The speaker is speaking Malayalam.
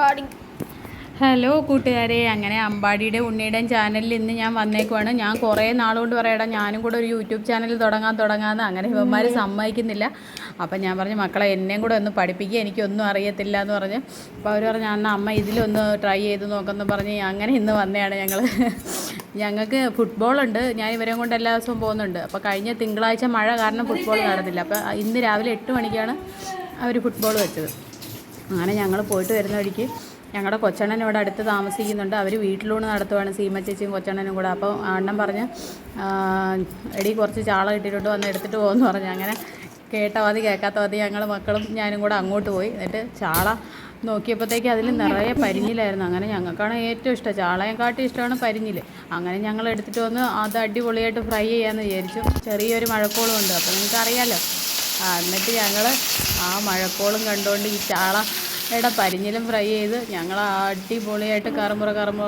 റെക്കോർഡിംഗ് ഹലോ കൂട്ടുകാരെ. അങ്ങനെ അമ്പാടിയുടെ ഉണ്ണിയുടെയും ചാനലിൽ ഇന്ന് ഞാൻ വന്നേക്കുവാണ്. ഞാൻ കുറേ നാളുകൊണ്ട് പറയടാ ഞാനും കൂടെ ഒരു യൂട്യൂബ് ചാനൽ തുടങ്ങാൻ തുടങ്ങാമെന്ന് അങ്ങനെ ഇവന്മാർ സമ്മതിക്കുന്നില്ല. അപ്പം ഞാൻ പറഞ്ഞു മക്കളെ എന്നെയും കൂടെ ഒന്ന് പഠിപ്പിക്കുക എനിക്കൊന്നും അറിയത്തില്ല എന്ന് പറഞ്ഞ്. അപ്പോൾ അവർ പറഞ്ഞു അന്ന് അമ്മ ഇതിലൊന്ന് ട്രൈ ചെയ്ത് നോക്കുമെന്ന് പറഞ്ഞ് അങ്ങനെ ഇന്ന് വന്നതാണ് ഞങ്ങൾ ഞങ്ങൾക്ക് ഫുട്ബോളുണ്ട് ഞാൻ ഇവരെയും കൊണ്ട് എല്ലാ ദിവസവും പോകുന്നുണ്ട്. അപ്പോൾ കഴിഞ്ഞ തിങ്കളാഴ്ച മഴ കാരണം ഫുട്ബോൾ നടന്നില്ല അപ്പോൾ ഇന്ന് രാവിലെ എട്ട് മണിക്കാണ് അവർ ഫുട്ബോൾ വെച്ചത്. അങ്ങനെ ഞങ്ങൾ പോയിട്ട് വരുന്ന വഴിക്ക് ഞങ്ങളുടെ കൊച്ചണ്ണൻ ഇവിടെ അടുത്ത് താമസിക്കുന്നുണ്ട്. അവർ വീട്ടിലൂണ് നടത്തുവാണ് സീമ ചേച്ചിയും കൊച്ചണ്ണനും കൂടെ. അപ്പോൾ അണ്ണൻ പറഞ്ഞ് എടി കുറച്ച് ചാള കിട്ടിയിട്ടുണ്ട് വന്ന് എടുത്തിട്ട് പോകുമെന്ന് പറഞ്ഞു. അങ്ങനെ കേട്ട മതി കേൾക്കാത്ത മതി ഞങ്ങൾ മക്കളും ഞാനും കൂടെ അങ്ങോട്ട് പോയി. എന്നിട്ട് ചാള നോക്കിയപ്പോഴത്തേക്ക് അതിൽ നിറയെ പരിഞ്ഞിലായിരുന്നു. അങ്ങനെ ഞങ്ങൾക്കാണ് ഏറ്റവും ഇഷ്ടം. ചാളയെക്കാട്ടും ഇഷ്ടമാണ് പരിഞ്ഞിൽ അങ്ങനെ ഞങ്ങൾ എടുത്തിട്ട് വന്ന് അത് അടിപൊളിയായിട്ട് ഫ്രൈ ചെയ്യാമെന്ന് വിചാരിച്ചു. ചെറിയൊരു മഴക്കോളും ഉണ്ട്. അപ്പോൾ നിങ്ങൾക്ക് അറിയാമല്ലോ എന്നിട്ട് ഞങ്ങൾ ആ മഴക്കോളും കണ്ടുകൊണ്ട് ഈ ചാളയുടെ പരിഞ്ഞിലും ഫ്രൈ ചെയ്ത് ഞങ്ങൾ അടിപൊളിയായിട്ട് കറമുറ കറുമുറ